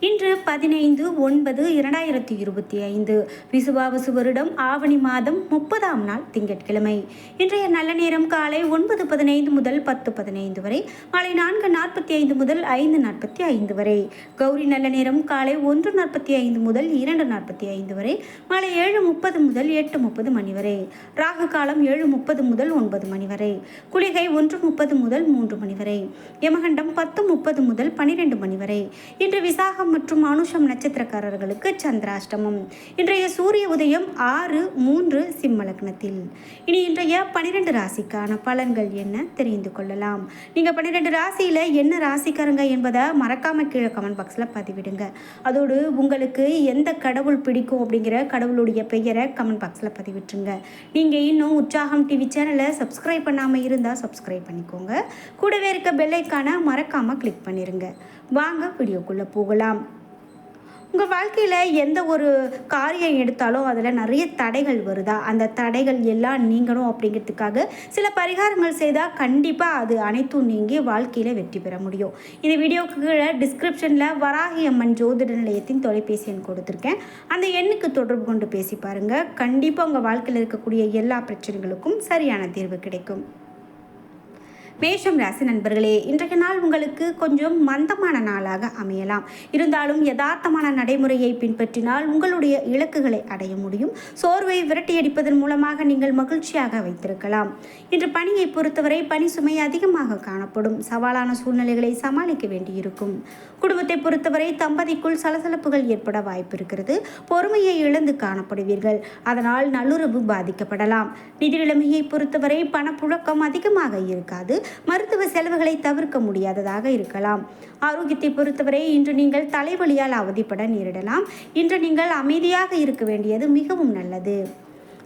இன்று பதினைந்து ஒன்பது இரண்டாயிரத்தி இருபத்தி ஐந்து. விசுவாவசு வருடம் ஆவணி மாதம் முப்பதாம் நாள் திங்கட்கிழமை. இன்றைய நல்ல நேரம் காலை ஒன்பது பதினைந்து முதல் பத்து பதினைந்து வரை மாலை நான்கு நாற்பத்தி ஐந்து முதல் ஐந்து நாற்பத்தி ஐந்து வரை. கௌரி நல்ல நேரம் காலை ஒன்று நாற்பத்தி ஐந்து முதல் இரண்டு நாற்பத்தி ஐந்து வரை மாலை ஏழு முப்பது முதல் எட்டு முப்பது மணி வரை. ராகு காலம் ஏழு முப்பது முதல் ஒன்பது மணி வரை. குளிகை ஒன்று முப்பது முதல் மூன்று மணி வரை. யமகண்டம் பத்து முப்பது முதல் பனிரெண்டு மணி வரை. இன்று விசாகம் மற்றும் அனுஷம் நட்சத்திரக்காரர்களுக்கு சந்திராஷ்டமம். இன்றைய சூரிய உதயம் ஆறு மூன்று சிம்ம லக்னத்தில். இனி இன்றைய பனிரெண்டு ராசிக்கான பலன்கள் என்ன தெரிந்து கொள்ளலாம். நீங்கள் பன்னிரெண்டு ராசியில் என்ன ராசிக்காரங்க என்பதை மறக்காம கீழே கமெண்ட் பாக்ஸில் பதிவிடுங்க. அதோடு உங்களுக்கு எந்த கடவுள் பிடிக்கும் அப்படிங்கிற கடவுளுடைய பெயரை கமெண்ட் பாக்ஸில் பதிவிட்டுருங்க. நீங்கள் இன்னும் உற்சாகம் டிவி சேனலை சப்ஸ்கிரைப் பண்ணாமல் இருந்தால் சப்ஸ்கிரைப் பண்ணிக்கோங்க. கூடவே இருக்க பெல்லைக்கான மறக்காமல் கிளிக் பண்ணிடுங்க வாங்க வீடியோக்குள்ளே போகலாம். உங்கள் வாழ்க்கையில் எந்த ஒரு காரியம் எடுத்தாலும் அதில் நிறைய தடைகள் வருதா? அந்த தடைகள் எல்லாம் நீங்கணும் அப்படிங்கிறதுக்காக சில பரிகாரங்கள் செய்தால் கண்டிப்பாக அது அனைத்தும் நீங்கி வாழ்க்கையில் வெற்றி பெற முடியும். இந்த வீடியோக்கு கீழே டிஸ்கிரிப்ஷனில் வராகி அம்மன் ஜோதிட நிலையத்தின் தொலைபேசி எண் கொடுத்துருக்கேன். அந்த எண்ணுக்கு தொடர்பு கொண்டு பேசி பாருங்கள் கண்டிப்பாக உங்கள் வாழ்க்கையில் இருக்கக்கூடிய எல்லா பிரச்சனைகளுக்கும் சரியான தீர்வு கிடைக்கும். மேஷம் ராசி நண்பர்களே இன்றைய நாள் உங்களுக்கு கொஞ்சம் மந்தமான நாளாக அமையலாம். இருந்தாலும் யதார்த்தமான நடைமுறையை பின்பற்றினால் உங்களுடைய இலக்குகளை அடைய முடியும். சோர்வை விரட்டியடிப்பதன் மூலமாக நீங்கள் மகிழ்ச்சியாக வைத்திருக்கலாம். இன்று பணியை பொறுத்தவரை பணி சுமை அதிகமாக காணப்படும். சவாலான சூழ்நிலைகளை சமாளிக்க வேண்டியிருக்கும். குடும்பத்தை பொறுத்தவரை தம்பதிக்குள் சலசலப்புகள் ஏற்பட வாய்ப்பு இருக்கிறது பொறுமையை இழந்து காணப்படுவீர்கள். அதனால் நல்லுறவு பாதிக்கப்படலாம். நிதி நிலைமையை பொறுத்தவரை பணப்புழக்கம் அதிகமாக இருக்காது. மருத்துவ செலவுகளை தவிர்க்க முடியாததாக இருக்கலாம். ஆரோக்கியத்தை பொறுத்தவரை இன்று நீங்கள் தலைவலியால் அவதிப்பட நேரிடலாம். இன்று நீங்கள் அமைதியாக இருக்க வேண்டியது மிகவும் நல்லது.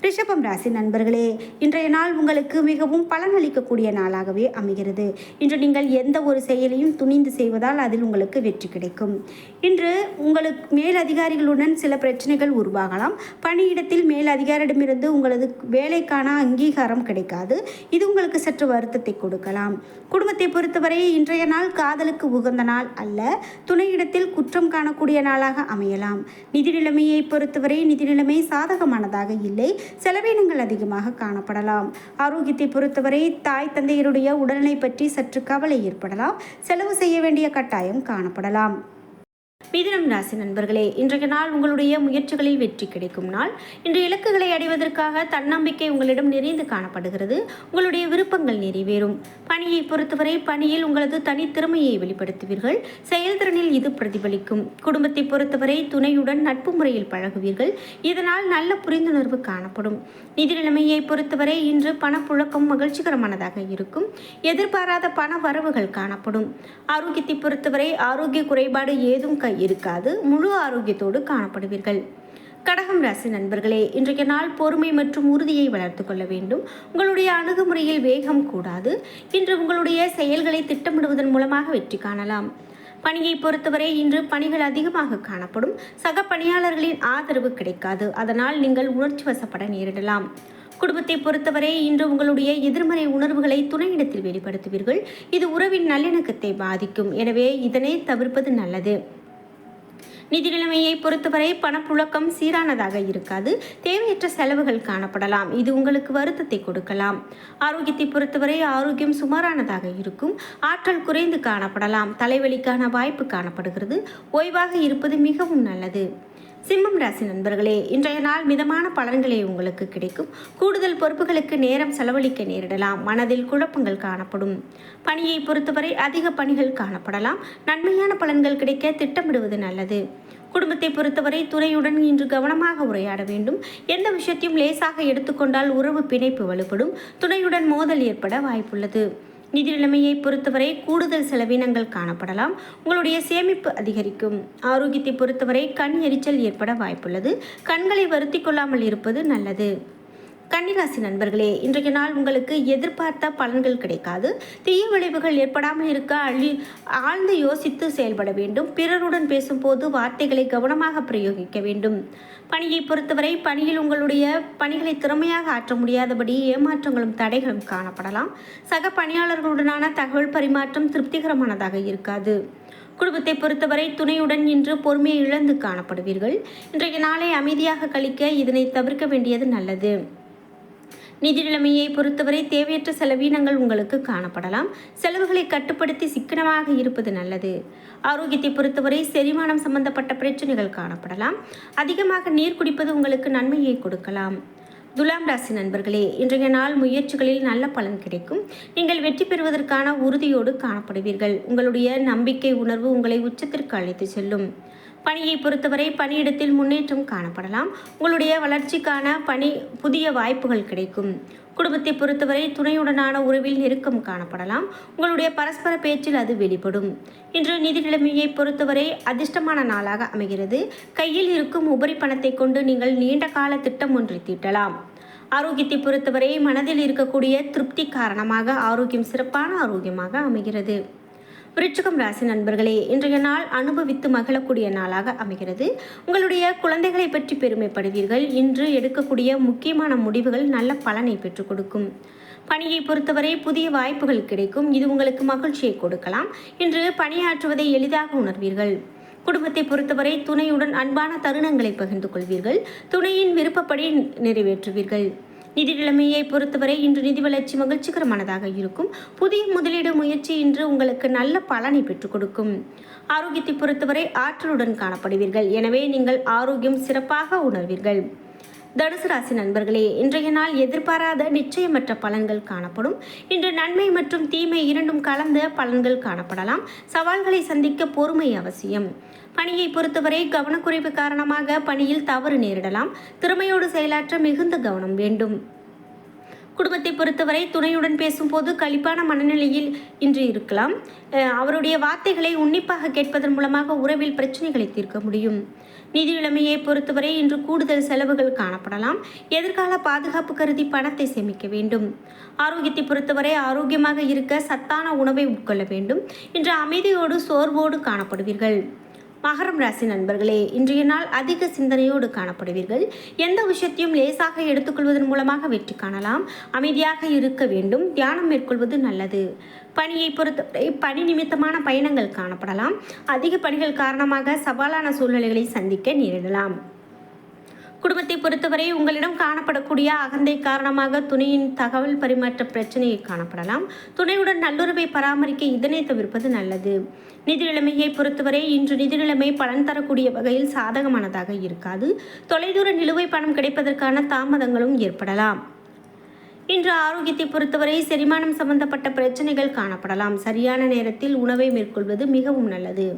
ரிஷபம் ராசி நண்பர்களே இன்றைய நாள் உங்களுக்கு மிகவும் பலனளிக்கக்கூடிய நாளாகவே அமைகிறது. இன்று நீங்கள் எந்த ஒரு செயலையும் துணிந்து செய்வதால் அதில் உங்களுக்கு வெற்றி கிடைக்கும். இன்று உங்களுக்கு மேலதிகாரிகளுடன் சில பிரச்சனைகள் உருவாகலாம். பணியிடத்தில் மேலதிகாரிடமிருந்து உங்களது வேலைக்கான அங்கீகாரம் கிடைக்காது. இது உங்களுக்கு சற்று வருத்தத்தை கொடுக்கலாம். குடும்பத்தை பொறுத்தவரை இன்றைய நாள் காதலுக்கு உகந்த நாள் அல்ல. துணையிடத்தில் குற்றம் காணக்கூடிய நாளாக அமையலாம். நிதி நிலைமையை பொறுத்தவரை நிதி நிலைமை சாதகமானதாக இல்லை. செலவினங்கள் அதிகமாக காணப்படலாம். ஆரோக்கியத்தை பொறுத்தவரை தாய் தந்தையருடைய உடல்நிலை பற்றி சற்று கவலை ஏற்படலாம். செலவு செய்ய வேண்டிய கட்டாயம் காணப்படலாம். மிதுனம் ராசி நண்பர்களே இன்றைய நாள் உங்களுடைய முயற்சிகளில் வெற்றி கிடைக்கும் நாள். இன்று இலக்குகளை அடைவதற்காக தன்னம்பிக்கை உங்களிடம் நிறைந்து காணப்படுகிறது. உங்களுடைய விருப்பங்கள் நிறைவேறும். பணியை பொறுத்தவரை பணியில் உங்களது தனித்திறமையை வெளிப்படுத்துவீர்கள். செயல்திறனில் இது பிரதிபலிக்கும். குடும்பத்தை பொறுத்தவரை துணையுடன் நட்பு முறையில் பழகுவீர்கள். இதனால் நல்ல புரிந்துணர்வு காணப்படும். நிதி நிலைமையை பொறுத்தவரை இன்று பணப்புழக்கம் மகிழ்ச்சிகரமானதாக இருக்கும். எதிர்பாராத பண வரவுகள் காணப்படும். ஆரோக்கியத்தை பொறுத்தவரை ஆரோக்கிய குறைபாடு ஏதும் கையில் இருக்காது. முழு ஆரோக்கியத்தோடு காணப்படுவீர்கள். கடகம் ராசி நண்பர்களே இன்றைய நாள் பொறுமை மற்றும் உறுதியை வளர்த்து கொள்ள வேண்டும். உங்களுடைய அணுகுமுறையில் வேகம் கூடாது. இன்று உங்களுடைய செயல்களை திட்டமிடுவதன் மூலமாக வெற்றி காணலாம். பணியை பொறுத்தவரை இன்று பணிகள் அதிகமாக காணப்படும். சக பணியாளர்களின் ஆதரவு கிடைக்காது. அதனால் நீங்கள் உணர்ச்சி வசப்பட நேரிடலாம். குடும்பத்தை பொறுத்தவரை இன்று உங்களுடைய எதிர்மறை உணர்வுகளை துணையிடத்தில் வெளிப்படுத்துவீர்கள். இது உறவின் நல்லிணக்கத்தை பாதிக்கும். எனவே இதனை தவிர்ப்பது நல்லது. நிதி நிலைமையை பொறுத்தவரை பணப்புழக்கம் சீரானதாக இருக்காது. தேவையற்ற செலவுகள் காணப்படலாம். இது உங்களுக்கு வருத்தத்தை கொடுக்கலாம். ஆரோக்கியத்தை பொறுத்தவரை ஆரோக்கியம் சுமாரானதாக இருக்கும். ஆற்றல் குறைந்து காணப்படலாம். தலைவலிக்கான வாய்ப்பு காணப்படுகிறது. ஓய்வாக இருப்பது மிகவும் நல்லது. சிம்மம் ராசி நண்பர்களே இன்றைய நாள் மிதமான பலன்களே உங்களுக்கு கிடைக்கும். கூடுதல் பொறுப்புகளுக்கு நேரம் செலவழிக்க நேரிடலாம். மனதில் குழப்பங்கள் காணப்படும். பணியை பொறுத்தவரை அதிக பணிகள் காணப்படலாம். நன்மையான பலன்கள் கிடைக்க திட்டமிடுவது நல்லது. குடும்பத்தை பொறுத்தவரை துறையுடன் இன்று கவனமாக உரையாட வேண்டும். எந்த விஷயத்தையும் லேசாக எடுத்துக்கொண்டால் உறவு பிணைப்பு வலுப்படும். துணையுடன் மோதல் ஏற்பட வாய்ப்புள்ளது. நிதி நிலைமையை பொறுத்தவரை கூடுதல் செலவினங்கள் காணப்படலாம். உங்களுடைய சேமிப்பு அதிகரிக்கும். ஆரோக்கியத்தை பொறுத்தவரை கண் எரிச்சல் ஏற்பட வாய்ப்புள்ளது. கண்களை வருத்தி கொள்ளாமல் இருப்பது நல்லது. கன்னிராசி நண்பர்களே இன்றைய நாள் உங்களுக்கு எதிர்பார்த்த பலன்கள் கிடைக்காது. தீய விளைவுகள் ஏற்படாமல் இருக்க அழி ஆழ்ந்து யோசித்து செயல்பட வேண்டும். பிறருடன் பேசும்போது வார்த்தைகளை கவனமாக பிரயோகிக்க வேண்டும். பணியை பொறுத்தவரை பணியில் உங்களுடைய பணிகளை திறமையாக ஆற்ற முடியாதபடி ஏமாற்றங்களும் தடைகளும் காணப்படலாம். சக பணியாளர்களுடனான தகவல் பரிமாற்றம் திருப்திகரமானதாக இருக்காது. குடும்பத்தை பொறுத்தவரை துணையுடன் இன்று பொறுமையை இழந்து காணப்படுவீர்கள். இன்றைய நாளை அமைதியாக கழிக்க இதனை தவிர்க்க வேண்டியது நல்லது. நிதி நிலைமையை பொறுத்தவரை தேவையற்ற செலவீனங்கள் உங்களுக்கு காணப்படலாம். செலவுகளை கட்டுப்படுத்தி சிக்கனமாக இருப்பது நல்லது. ஆரோக்கியத்தை பொறுத்தவரை செரிமானம் சம்பந்தப்பட்ட பிரச்சனைகள் காணப்படலாம். அதிகமாக நீர் குடிப்பது உங்களுக்கு நன்மையை கொடுக்கலாம். துலாம் ராசி நண்பர்களே இன்றைய நாள் முயற்சிகளில் நல்ல பலன் கிடைக்கும். நீங்கள் வெற்றி பெறுவதற்கான உறுதியோடு காணப்படுவீர்கள். உங்களுடைய நம்பிக்கை உணர்வு உங்களை உச்சத்திற்கு அழைத்து செல்லும். பணியை பொறுத்தவரை பணியிடத்தில் முன்னேற்றம் காணப்படலாம். உங்களுடைய வளர்ச்சிக்கான பணி புதிய வாய்ப்புகள் கிடைக்கும். குடும்பத்தை பொறுத்தவரை துணையுடனான உறவில் நெருக்கம் காணப்படலாம். உங்களுடைய பரஸ்பர பேச்சில் அது வெளிப்படும். இன்று நிதி நிலைமையை பொறுத்தவரை அதிர்ஷ்டமான நாளாக அமைகிறது. கையில் இருக்கும் உபரி பணத்தை கொண்டு நீங்கள் நீண்ட கால திட்டம் ஒன்றை தீட்டலாம். ஆரோக்கியத்தை பொறுத்தவரை மனதில் இருக்கக்கூடிய திருப்தி காரணமாக ஆரோக்கியம் சிறப்பான ஆரோக்கியமாக அமைகிறது. விருச்சிகம் ராசி நண்பர்களே இன்றைய நாள் அனுபவித்து மகிழக்கூடிய நாளாக அமைகிறது. உங்களுடைய குழந்தைகளை பற்றி பெருமைப்படுவீர்கள். இன்று எடுக்கக்கூடிய முக்கியமான முடிவுகள் நல்ல பலனை பெற்றுக் கொடுக்கும். பணியை பொறுத்தவரை புதிய வாய்ப்புகள் கிடைக்கும். இது உங்களுக்கு மகிழ்ச்சியை கொடுக்கலாம். இன்று பணியாற்றுவதை எளிதாக உணர்வீர்கள். குடும்பத்தை பொறுத்தவரை துணையுடன் அன்பான தருணங்களை பகிர்ந்து கொள்வீர்கள். துணையின் விருப்பப்படி நிறைவேற்றுவீர்கள். நிதி நிலைமையை பொறுத்தவரை இன்று நிதி வளர்ச்சி மகிழ்ச்சிகரமானதாக இருக்கும். புதிய முதலீடு முயற்சி இன்று உங்களுக்கு நல்ல பலனை பெற்றுக் கொடுக்கும். ஆரோக்கியத்தை பொறுத்தவரை ஆற்றலுடன் காணப்படுவீர்கள். எனவே நீங்கள் ஆரோக்கியம் சிறப்பாக உணர்வீர்கள். தனுசு ராசி நண்பர்களே இன்றைய நாள் எதிர்பாராத நிச்சயமற்ற பலன்கள் காணப்படும். இன்று நன்மை மற்றும் தீமை இரண்டும் கலந்த பலன்கள் காணப்படலாம். சவால்களை சந்திக்க பொறுமை அவசியம். பணியை பொறுத்தவரை கவனக்குறைவு காரணமாக பணியில் தவறு நேரிடலாம். திறமையோடு செயலாற்ற மிகுந்த கவனம் வேண்டும். குடும்பத்தை பொறுத்தவரை துணையுடன் பேசும்போது கழிப்பான மனநிலையில் இன்று இருக்கலாம். அவருடைய வார்த்தைகளை உன்னிப்பாக கேட்பதன் மூலமாக உறவில் பிரச்சனைகளை தீர்க்க முடியும். நிதி நிலைமையை பொறுத்தவரை இன்று கூடுதல் செலவுகள் காணப்படலாம். எதிர்கால பாதுகாப்பு கருதி பணத்தை சேமிக்க வேண்டும். ஆரோக்கியத்தை பொறுத்தவரை ஆரோக்கியமாக இருக்க சத்தான உணவை உட்கொள்ள வேண்டும். இன்று அமைதியோடு சோர்வோடு காணப்படுவீர்கள். மகரம் ராசி நண்பர்களே இன்றைய நாள் அதிக சிந்தனையோடு காணப்படுவீர்கள். எந்த விஷயத்தையும் லேசாக எடுத்துக்கொள்வதன் மூலமாக வெற்றி காணலாம். அமைதியாக இருக்க வேண்டும். தியானம் மேற்கொள்வது நல்லது. பணியை பொறுத்தவரை பணி நிமித்தமான பயணங்கள் காணப்படலாம். அதிக பணிகள் காரணமாக சவாலான சூழ்நிலைகளை சந்திக்க நேரிடலாம். குடும்பத்தை பொறுத்தவரை உங்களிடம் காணப்படக்கூடிய அகந்தை காரணமாக துணையின் தகவல் பரிமாற்ற பிரச்சனையை காணப்படலாம். துணையுடன் நல்லுறவை பராமரிக்க இதனை தவிர்ப்பது நல்லது. நிதி நிலைமையை பொறுத்தவரை இன்று நிதி நிலைமை பலன் தரக்கூடிய வகையில் சாதகமானதாக இருக்காது. தொலைதூர நிலுவை பணம் கிடைப்பதற்கான தாமதங்களும் ஏற்படலாம். இன்று ஆரோக்கியத்தை பொறுத்தவரை செரிமானம் சம்பந்தப்பட்ட பிரச்சனைகள் காணப்படலாம். சரியான நேரத்தில் உணவை மேற்கொள்வது மிகவும் நல்லது.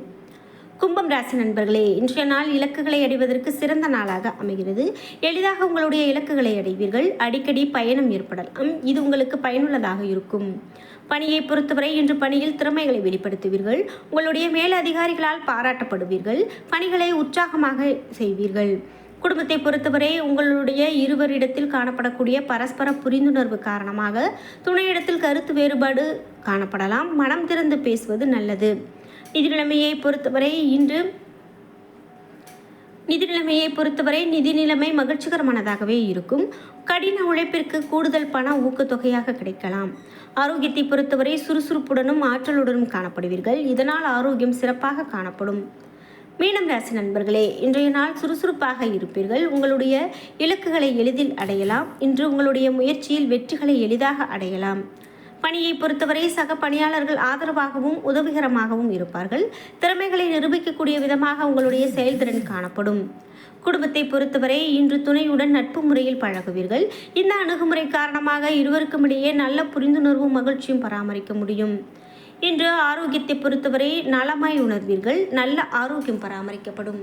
கும்பம் ராசி நண்பர்களே இன்றைய நாள் இலக்குகளை அடைவதற்கு சிறந்த நாளாக அமைகிறது. எளிதாக உங்களுடைய இலக்குகளை அடைவீர்கள். அடிக்கடி பயணம் ஏற்படலாம். இது உங்களுக்கு பயனுள்ளதாக இருக்கும். பணியை பொறுத்தவரை இன்று பணியில் திறமைகளை வெளிப்படுத்துவீர்கள். உங்களுடைய மேலதிகாரிகளால் பாராட்டப்படுவீர்கள். பணிகளை உற்சாகமாக செய்வீர்கள். குடும்பத்தை பொறுத்தவரை உங்களுடைய இருவரிடத்தில் காணப்படக்கூடிய பரஸ்பர புரிந்துணர்வு காரணமாக துணையிடத்தில் கருத்து வேறுபாடு காணப்படலாம். மனம் திறந்து பேசுவது நல்லது. நிதி நிலைமையை பொறுத்தவரை இன்று நிதி நிலைமையை பொறுத்தவரை நிதி நிலைமை மகிழ்ச்சிகரமானதாகவே இருக்கும். கடின உழைப்பிற்கு கூடுதல் பண ஊக்கத்தொகையாக கிடைக்கலாம். ஆரோக்கியத்தை பொறுத்தவரை சுறுசுறுப்புடனும் ஆற்றலுடனும் காணப்படுவீர்கள். இதனால் ஆரோக்கியம் சிறப்பாக காணப்படும். மீனம் ராசி நண்பர்களே இன்றைய நாள் சுறுசுறுப்பாக இருப்பீர்கள். உங்களுடைய இலக்குகளை எளிதில் அடையலாம். இன்று உங்களுடைய முயற்சியில் வெற்றிகளை எளிதாக அடையலாம். பணியை பொறுத்தவரை சக பணியாளர்கள் ஆதரவாகவும் உதவிகரமாகவும் இருப்பார்கள். திறமைகளை நிரூபிக்கக்கூடிய விதமாக உங்களுடைய செயல்திறன் காணப்படும். குடும்பத்தை பொறுத்தவரை இன்று துணையுடன் நட்பு முறையில் பழகுவீர்கள். இந்த அணுகுமுறை காரணமாக இருவருக்கும் இடையே நல்ல புரிந்துணர்வும் மகிழ்ச்சியும் பராமரிக்க முடியும். இன்று ஆரோக்கியத்தை பொறுத்தவரை நலமாய் உணர்வீர்கள். நல்ல ஆரோக்கியம் பராமரிக்கப்படும்.